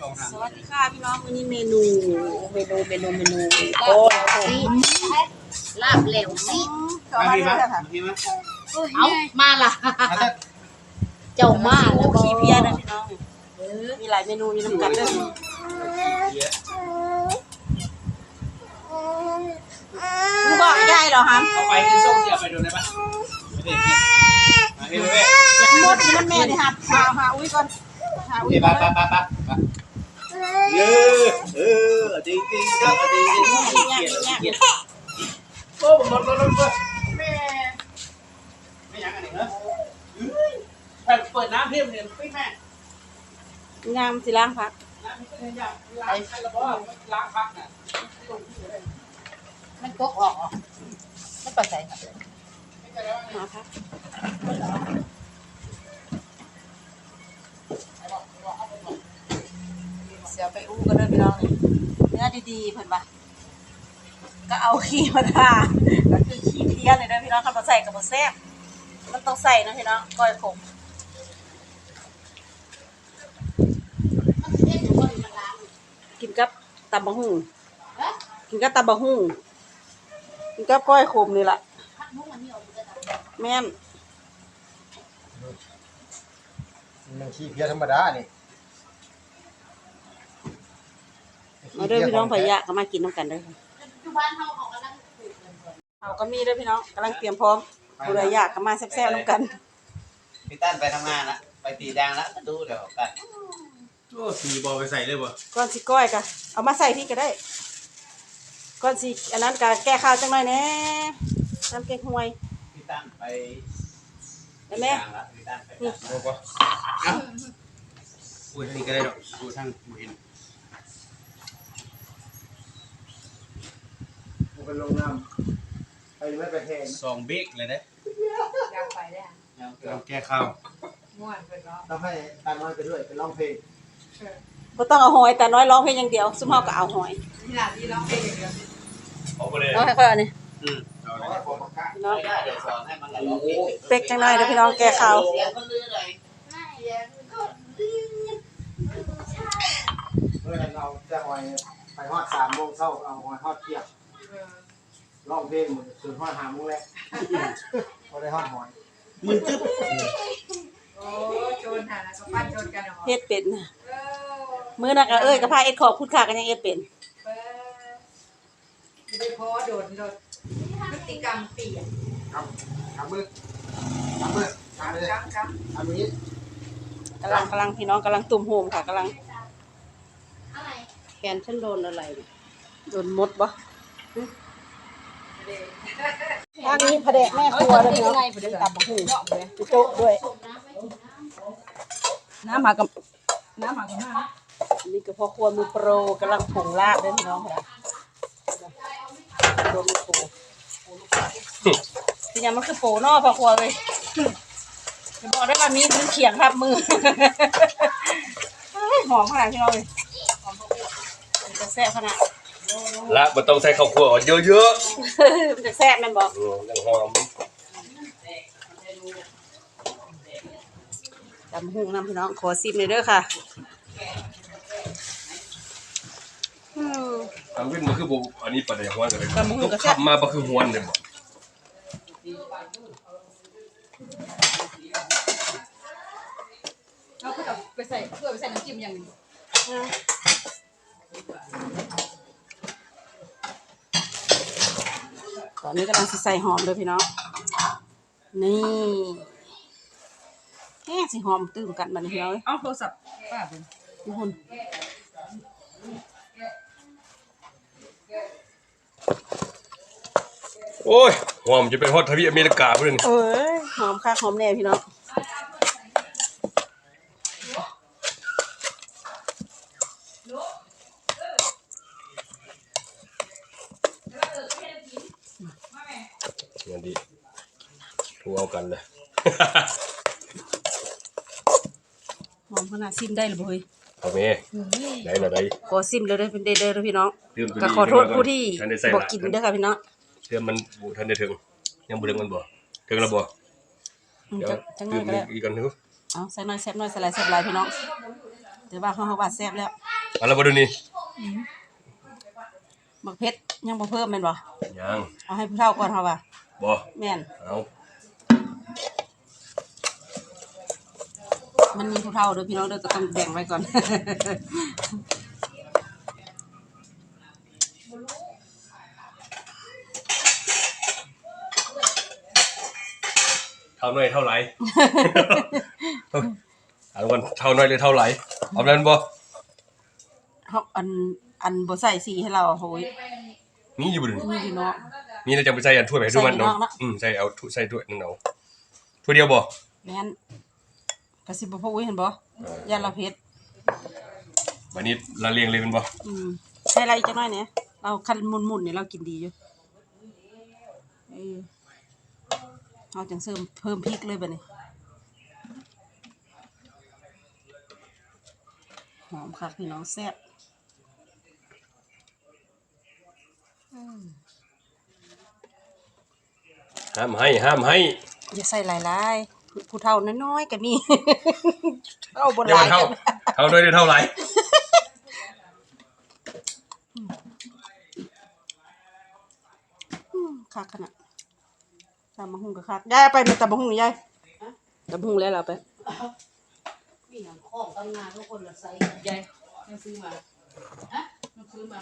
สองทางสวัสดีค่ะพี่น้องวันนี้เมนูเมนูเมนูเมนูโอ้โอ้ลาบเหลวสิมาพี่มาพี่มาเอามาล่ะอาจจะเจ้ามาโอ้แล้วขี้เพี้ยนะพี่น้องมีหลายเมนูอยู่น้ำกันเด้อมึงบอกยายเหรอฮะเอาไปที่ส้มเสียไปโดนได้ปะมาพี่มาพี่หมดนี่มันแม่นี่ฮะหาหาอุ้ยก่อนหาอุ้ยพี่ก่ปะอนปะปะปะ เออเออจริงจริงครับจริงจริงเกียดเกียดโอ้ผมหมดแล้วแล้วแม่ไม่ยังอันนี้เหรอเปิดน้ำเพิ่มเนี่ยพี่แม่งามสิล้างพักน้ำเพิ่มเนี่ยล้างใครละบ่ล้างพักน่ะมันกกออกเหรอมันปัดใส่ครับหาพัก เสียวไปอู้กันเด้อพี่น้องนี่เนื้อดีๆเพิ่นว่าก็เอาขี้มาทาก็คือขี้เพี้ยเลยเด้อพี่น้องคันบ่ใส่ก็บ่แซ่บมันต้องใส่นะพี่น้องก้อยขมกินกับตำบักหุ่งกินกับตำบักหุ่งกินกับก้อยขมนี่ล่ะพักมุ้งอันนี้ออกมาจะแม่นมันขี้เพี้ยธรรมดานี่ มาเด้อพี่น้องพะยะก็มากินน้ำกันเด้อค่ะอยู่บ้านเขาเขากำลังปลูกกันก่อนเอาก็มีเด้อพี่น้องกำลังเตรียมพร้อมผู้ใดอยากก็มาแซ่บๆน้ำกันพี่ตั้นไปทำงานละไปตีแดงแล้วก็ดูเดี๋ยวกันโอ้ตีบอลไปใส่เลยบ่ก่อนสิก้อยก็เอามาใส่พี่ก็ได้ก่อนสิอันนั้นก็แก้ข้าวจังหน่อยแหน่น้ำเก๊กฮวยพี่ตั้นไปได้ไหมพี่ตั้นไปนี่โอ้ก็เอ้าอุ้ยทางนี้ก็ได้ดอกดูทางบุหิน มันเป็นโรงน้ำไปไม่ไปแห้งสองเบรกเลยเด้อยากไปได้อะเราแก้ข้าวม่วนเป็นเนาะต้องให้ตาน้อยไปด้วยไปร้องเพลงบ่ต้องเอาหอยแต่น้อยร้องเพลงอย่างเดียวซุมเฮาก็เอาหอยที่ร้านที่ร้องเพลงอย่างเดียวเอาไปเลยเอาให้ค่อยเอานี่อืมเอาเลยขอประกาศพี่น้องไม่ได้เดี๋ยวสอนให้มันละลอกเองเป็กจังหน่อยเด้อพี่น้องแก้ข้าวเสียงก็ลื่นเลยเมื่อเราจะหอยไปฮอดสามโมงเช้าเอาหอยฮอดเที่ยงเออ ร้องเพลงหมดส่วนฮอดหาโมงแล้วพอได้ฮอดหอยมึนตึ๊บโอ้โจรหาแล้วก็ปั้นโจรกันเหรอเฮ็ดเป็นนะเออมื้อนั้นก็เอ้ยก็พาเอ็ดขอบคุณค่ากันยังเอ็ดเป็นเออไม่ได้เพราะว่าโดนโดนพฤติกรรมเปลี่ยนครับทำมือทำมือทำเลยกรรมกรรมทำนี้กำลังกำลังพี่น้องกำลังตุ่มโฮมค่ะกำลังอะไรแขนฉันโดนอะไรเนี่ยโดนมดบ่ ทางนี้พระเดกแม่ครัวเลยเนาะตับบักหูจุโจ๊ะด้วย น้ำหากับน้ำหากับน้ำอันนี้ก็พ่อครัวมือโปรกำลังผงลาบด้วยพี่น้องค่ะโดนมือโปรเป็นยังมันคือโปรเนอพ่อครัวเลยจะบอกได้ว่ามีมันเขียงทับมือเฮ้ยหอมขนาดพี่น้องเลยหอมพ่อครัวมันจะแซ่บขนาด ละมันต้องใส่ข้าวคั่วอ่อนเยอะมันจะแซ่บแมันบอกๆอืมยังหอมจำหุงน้ำพี่น้องขอซิมเลยเด้อค่ะอืม ทางเว้นมันคือบ่อันนี้ปลาแดกหวนกันเลยตำบักหุ่งก็ก็แซ่บ ขับมาบ่คือหวนเลยบ่เราก็ต้องไปใส่เพื่อไปใส่น้ำจิ้มอย่างหนึง ตอนนี้กำลังสิใส่หอมเลยพี่น้อง นี่แค่สิหอมตื่มกันบัดนี้พี่น้องเอ้ยเอาโทรศัพท์ป้าเป็นทุกคนโอ้ยหอมจะเป็นฮอตทวีปอเมริกาพุ่นนี่เอ้ยหอมคักหอมแน่พี่น้องงั้นดีถูเอากันเลย หอมขนาดซิมได้หรือบ่เฮ้ยเอาแม่ได้ละได้ขอซิมเลยเด้อเป็นเด้อเด้อพี่น้องตื่มตัวก็นี้ขอโทษผู้ที่ท่านได้ใส่บ่ละกินเด้อค่ะพี่น้องเชื่อมันบ่ทันได้ถึงยังบ่ถึงมันบ่ถึงแล้วบ่อืมเดี๋ยวจังจังหน่ตื่อยมก็ได้อีกกันเถอะเอาใส่หน่อยแซ่บหน่อยใส่หลายแซ่บหลายพี่น้องแต่ว่าเขาเขาว่าแซ่บแล้วเอาละบ่ดูนี่บักเพชรยังบ่เพิ่มแม่นบ่ยังเอาให้ผู้เฒ่าก่อนเฮาว่าบ่แม่นเอา มันมีผู้เฒ่าเด้อพี่น้องเด้อก็ต้องแบ่งไว้ก่อน เท่าน้อยเท่าไหร่เอาวันเท่าน้อยหรือเท่าไหร่เอานั้นบ่เฮาอันอันบ่ใส่สีให้เราโหยมีอยู่บ่ดูนี่มีอยู่เนาะมีแล้วจะไปใส่อันถ้วยไปให้ดูมันใส่ในนอกเนาะเนาะ อืมใส่เอาถ้วยใส่ถ้วยนึงเอาถ้วยเดียวบ่แม่น ก็สิบ่พออุ้ยเห็นบ่ยาละเพชรวันนี้ละเลียงเลยแมันบ่อืมใส่อะไรอีกจักหน่อยเนี่ยเราคันมุนๆเนี่ยเรากินดีอยู่เออเอาจังเสริมเพิ่มพริกเลยบัดนี้หอมคักพี่น้องแซ่บห้ามให้ห้ามให้อย่าใส่หลายๆ ผู้ผู้เฒ่าน้อยๆก็มี เฒ่าบ่หเดี๋ยวลามัยนเท่าเท่าน้อยหรือเท่าไหร่อืมคักขนาดตำบักหุ่งก็คักยายเอาไปมาตำบักหุ่งนี่ยายตำบักหุ่งแล้วเราไป มีหนังของตั้งงานทุกคนละไซส์ยายยังซื้อมา ฮะยังซื้อมา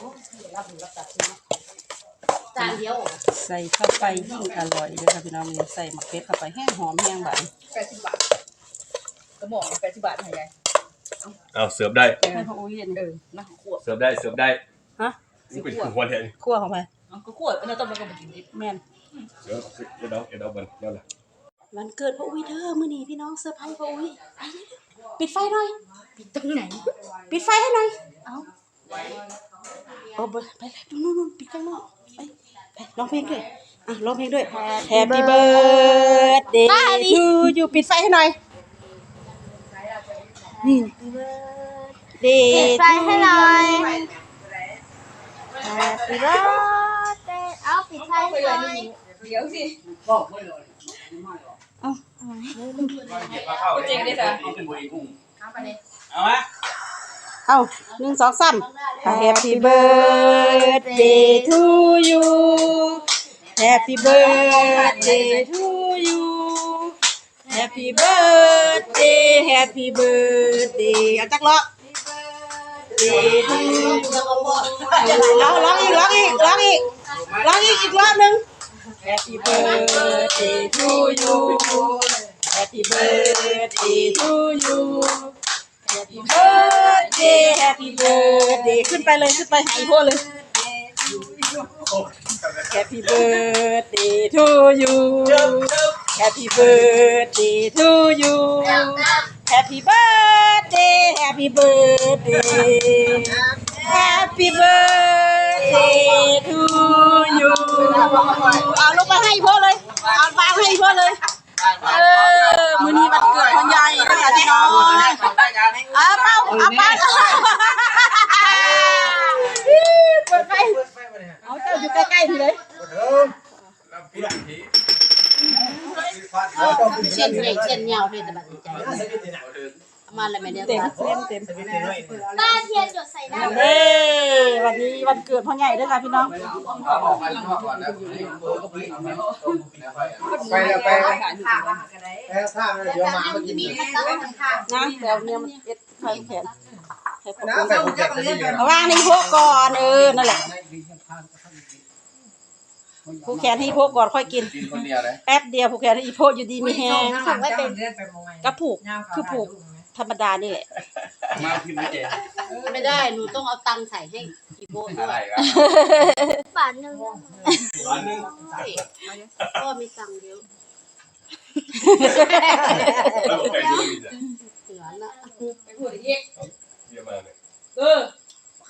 โอ้เดี๋ยวรับหนูรับตัดซื้อมา จานเดียวใส่เข้าไปยิ่งอร่อยเลยค่ะพี่น้องนี่ใส่หมักเป็ดเข้าไปแห้งหอมแห้งหวานแปดสิบบาทกระหม่อมแปดสิบบาทให้ยายเอาเสิร์ฟได้ให้พ่ออุ้ยเย็นเออน่าขวดเสิร์ฟได้เสิร์ฟได้ฮะนี่เป็นหัวแทนคั่วเข้าไปเอาก็ขวดเป็นต้มแล้วก็มากินดิบแม่นเดี๋ยวเดี๋ยวเดาเดี๋ยวเดาบันเดี๋ยวล่ะวันเกิดพ่ออุ้ยเด้อมื้อนี้พี่น้องเซอร์ไพรส์พ่ออุ้ยไปเร็วๆปิดไฟหน่อยปิดตรงไหนปิดไฟให้หน่อยเอ้าโอ้ไปไปเลยนู่นๆปิดข้างนอกไป ไปร้องเพลงด้วยอะร้องเพลงด้วย Happy birthday to you ปิดไฟให้หน่อย นี่ Day ปิดไฟให้หน่อย Happy birthday เอาปิดไฟให้หน่อยเดี๋ยวสิเอ้าเจ๋งเลยจ้ะเอาไปเลยเอามา เอ้าหนึ่งสองสาม Happy birthday to you Happy birthday to you Happy birthday Happy birthday เอาจักรล้อ Day to you ร้องร้องอีกร้องอีกร้องอีกร้องอีกอีกรอบหนึ่ง Happy birthday to you Happy birthday to you Happy birthday Happy birthday ขึ้นไปเลยขึ้นไปหายพวกเลย Happy birthday to you Happy birthday to you Happy birthday Happy birthday Happy birthday to you เอาลงไปให้พ่อเลย เอาวางให้พ่อเลย เออมื้อนี้วันเกิดพ่อใหญ่นะคะพี่น้องเอาเป้าเอาเป้าเปิดไฟเอาเจ้าอยู่ใกล้ๆพี่เลยเช่นเล็กเช่นยาวเทศบาลใจเอา มาอะไรไม่เดียวเต็มตัดเต็มเต็มบ้านเทียนจดใส่ได้เอ้วันนี้วันเกิดพ่อใหญ่ด้วยค่ะพี่น้องไปแล้วไปแล้วแล้วข้ามแล้วเดี๋ยวหมามากินมีมันตั้งข้างนะเดี๋ยวเนี่ยมันเอ็ดไฟแขนให้พ่อน้ำใส่ผมแจกกันที่เดียวเอาวางในพวกก่อนเออนั่นแหละผู้แขนให้พวกก่อนค่อยกินกินคนเดียวเลยแป๊บเดียวผู้แขนให้อีโพกอยู่ดีมีแฮงผูกไว้เป็นกระผูกคือผูก ธรรมดานี่แหละ มาพิมพ์ไม่เจ๊ไม่ได้ หนูต้องเอาตังค์ใส่ให้อีโบด้อะไรวยกันบาทหนึ่งร้านนึงก็มีตังค์เยอะแล้วก็ไปดูอีกอะเหลือละไปพูดอีกเดี๋ยวมาเลยเออ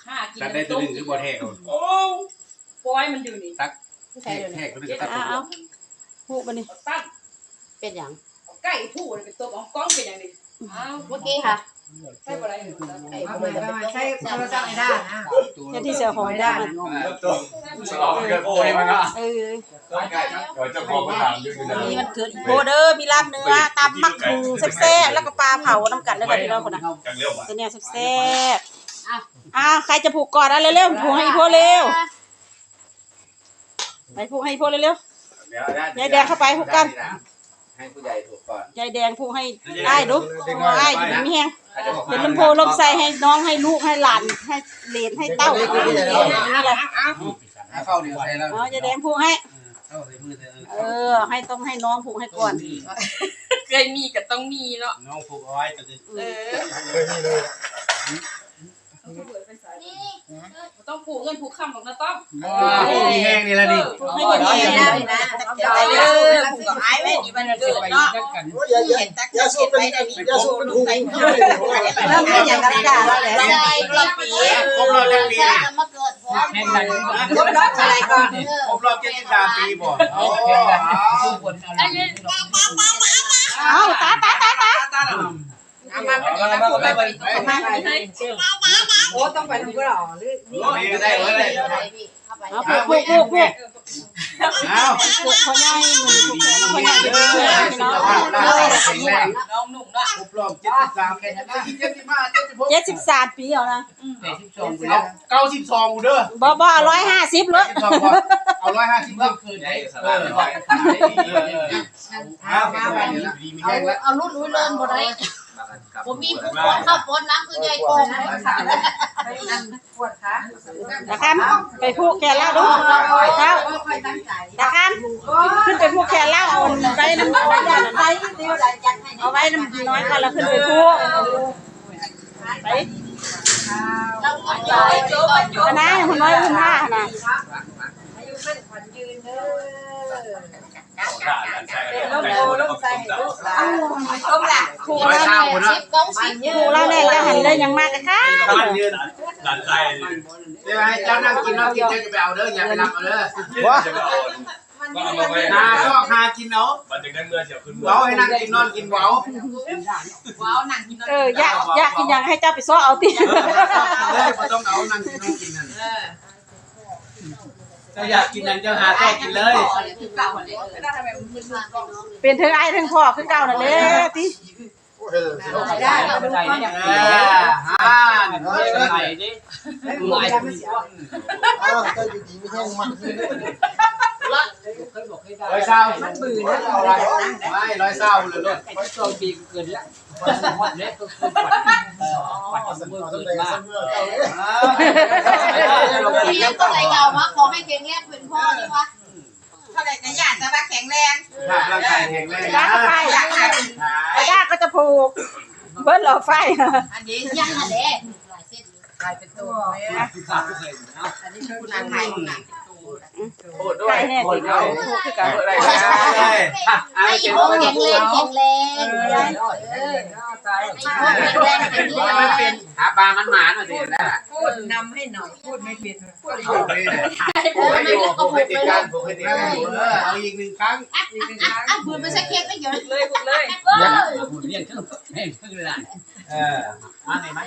ข้ากินตัดได้ตัวหนึ่งคือบ่แท้เขาโอ้ปอยมันอยู่นี่ตักแท้แท้ตัวหนึ่งตัดเอาเอาผูกมานี่ตั้งเป็นอย่างไก่ผู้เป็นตัวของกล้องเป็นอย่างนี้อ้าว เมื่อ กี้ค่ะใช่ปะไรเอาไปเอาไปใช้โทรศัพท์ไม่ได้นะแค่ที่เสือหอยได้มันสลองกันโอ้ยมันอะเออเดี๋ยวจะพอมาถามอยู่นะมีวันเกิดอีโบเด้อมีลาบเนื้อตำมักหมูแซ่บๆแล้วก็ปลาเผาน้ำกันได้อพี่น้องคนน่ะจังเร็วอะตัวเนี้ยแซ่บๆอะใครจะผูกก่อนอะเร็วๆผูกให้อีโบเร็วไปผูกให้อีโบเร็วยายแดงเข้าไปผูกกัน ให้ผู้ใหญ่ถูกก่อนๆยายแดงผูกให้ได้ดูได้อยู่ดีมีแฮงเป็นลำโพงลมใส่ให้น้องให้ลูกให้หลานให้เหลนให้เต้านี่แหละเข้าเดี๋ยวใส่แล้วเอายายแดงผูกให้เข้าใส่มือเธอเออ ให้ต้องให้น้องผูกให้ก่อน เคยมีก็ต้องมีเนาะน้องผูกเอาไว้จะเออ ต้องผูกเงินผูกคำหรอกนะต้อมมีแห้งนี่ละดิผูกให้ดีๆนะไปเลยผูกกับไอ้ไว้ดีมันเกิดเนาะอย่าอย่าอย่าสูบเป็นอย่าสูบเป็นหูเข้าเลยเริ่มให้อย่างกระดาษแล้วแหละใจกระปีครบรอบกี่ปีมาเกิดพร้อมแม่งดันยกรถอะไรก่อนครบรอบ73ปีบ่แม่งดันสู้คนอะไรเอาตาตาตาตาเอามาไม่ดีนะเอามาไม่ดีโอ้ต้องไปทำก็หรอหรือนี่นี่ก็ได้เลยเข้าไปเอาผูกผูกผูกผูกเอาผูกเขาใหญ่มือผูกแขนเขาใหญ่เด้อพี่น้องแข็งแรงน้องหนุ่มเนาะครบรอบ73แค่นั้น75เจ็ดสิบสามปีเอานะ76เอา92เด้อบ่บ่ร้อยห้าสิบเลยเอา150เด้อคืนได้สบายเอาดีมีเอาแห้งแล้วเอารุ่นรุ่นเลินบ่ได้ผมมีผู้คนข้าปนน้ำคือใหญ่โกงปวดขานะครับไปผูกแขนแล้วดูเท้าค่อยตั้งใจนะครับขึ้นไปผูกแขนแล้วเอาไว้น้ำเอาไว้น้ำเดียวได้ยันให้เอาไว้น้ำน้อยก่อนแล้วขึ้นไปผูกไปเราก็ย้อยโจบโจคณะคุณน้อยคุณห้านะ อายุเป็นขวัญยืนเด้อล้มโลล้มใจลูกหลานชมล่ะครูร้อยเราเช้าคนสิละบกองสิบครูเราเนี่ยจะหันเลยยังมากกะค่ะบ้านยืนดันใจใช่ไหมเจ้านั่งกินน้ำกินเจ้าจะไปเอาเด้ออย่าไปรับเอาเด้อจะเอาก็เอามาไว้นาชอบหากินเอามันจะได้เมื่อเสียขึ้นเว้าให้นั่งกินนอนกินเว้าว้าวหนังกินเอออยากอยากกินยังให้เจ้าไปซ้อเอาติเออบ่ต้องเอานั่งกินนอนกินนั่น เจ้าอยากกินนั่นเจ้าหาต้อกินเลยเก่าเลยไม่ได้ทำไมมึนๆก่อนเป็นเธอไอ้ทั้งพ่อคือเก่านั่นแหละติ ได้เราดูความเออฮ่านี่เด้อไม่หมดแล้วมันเสียอ้าวก็อยู่ดีไม่แห้งมันร้อยเช้ามันบืนแล้วอาเราไรไม่ร้อยเช้าเลยลูกไอ้ที่โจมตีเกินแล้วหมดเลยก็คือปัดปัดเมื่อเกินมากเลี้ยงก็ไหลเงามาขอให้เก่งแรกเป็นพ่อนี่วะ เท่าไหร่จะหยาดจะรักแข็งแรงถ้าร่างกายแข็งแรงด้านะก็ไปไอ้ด้าก็จะผูก เบิ้ลหลอไฟอันนี้ยังอันเด้หลายเส้นกลายเป็นตัวขาดไม่เคยนะอันนี้คือคุณนางไทไทยยคุณน่ะโอ้ด้วไก่ยแน่ติดผูกคือกันอะไรให้อีโมแข็งแรงแข็งแรงเออตายให้อีโมแข็งแรงแข็งแรงหาปลามันหมาหน่อยสิแล้วพูดนำให้หน่อย พูดไม่เป็นพูดผูกให้ผูกให้อยู่ผูกให้ติดกันผูกให้ติดกันอยู่เออเอาอีกหนึ่งครั้งอะอะอะบืนไปสักเค้กไม่เยอะเลยบุกเลยหุ่นเลี้ยงเครื่องให้เครื่องเวลาเออมาไหนไหม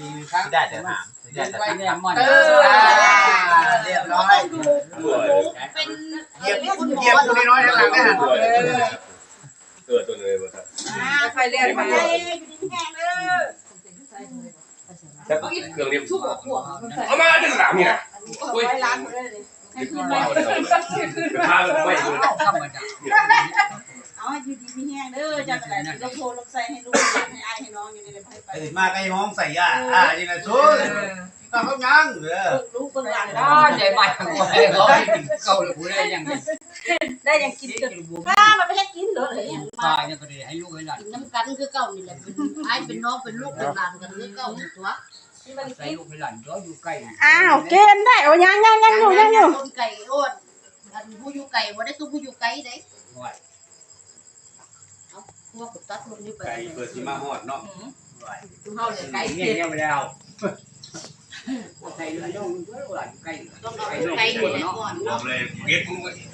มีหนึ่งครั้งได้แต่ถามได้แต่ไอ้เนี่ยมันเออเรียบร้อยเป็นเหยียบเหยียบตัวน้อยข้างหลังได้หันเกิดตัวเลยมาครับค่อยเรียนไปแต่เครื่องนี้เอามาดึงหลังนี่นะอุ้ยร้อยล้านเลยขึ้นมาเลยพาไม่เลยธรรมดาเอาให้อยู่ดีมีแห้งเด้อจะอะไรลำโพงลำไส้ให้ลูกให้ไอ้ให้น้องอยู่ในเลยไปตื่นมาใกล้ห้องใส่ยาอ่ายังไงสู้ต้องเขายังเออลูกเบิ่งหลังได้ใจใหม่ของกูให้เขาเก่าเลยกูได้ยังไง ได้ยังกินเกินถ้ามันไม่ให้กินเลยตายเนี่ยก็ได้ให้ลูกให้หลานกินน้ำกันคือเก่านี่แหละเป็นไอ้เป็นน้องเป็นลูกเป็นหลานกันคือเก่าตัวใส่ลูกให้หลานก็อยู่ใกล้อ้าวเกณฑ์ได้โอ้ยังยังยังอยู่ยังอยู่ต้นไก่อ้วนอันผู้อยู่ไก่บ่ได้ตู้ผู้อยู่ไก่เด้พวกตัดลงอยู่ไปไก่เปิดที่มาหอดเนาะเฮาเลยไก่เงี้ยเงี้ยไปแล้วใส่ลูกน้องหลานใกล้ต้องเอาไก่นี่แหละก่อนบอเนาะกเลยเก็บไม่ในใ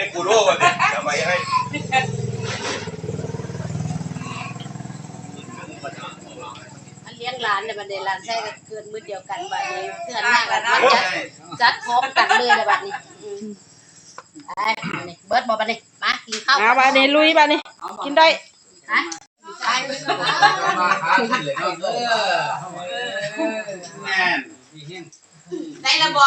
นกูโร่กันจะไม่ให้อันลี้ยงหลานเนี่ยบัดนี้หลานใช้ก็เกินมื้อเดียวกันบัดนี้เพื่อนหน้ากันมาจัดจัดพร้อมกันเลยเลยบัดนี้อืมไปบัดนี้เบิดบ่บัดนี้มากินข้าวเอาบาดนี้ลุยบาดนี้กินได้ฮะใช่มาหากินเลยเนาะเออแม่นมีเฮียงได้ละบ่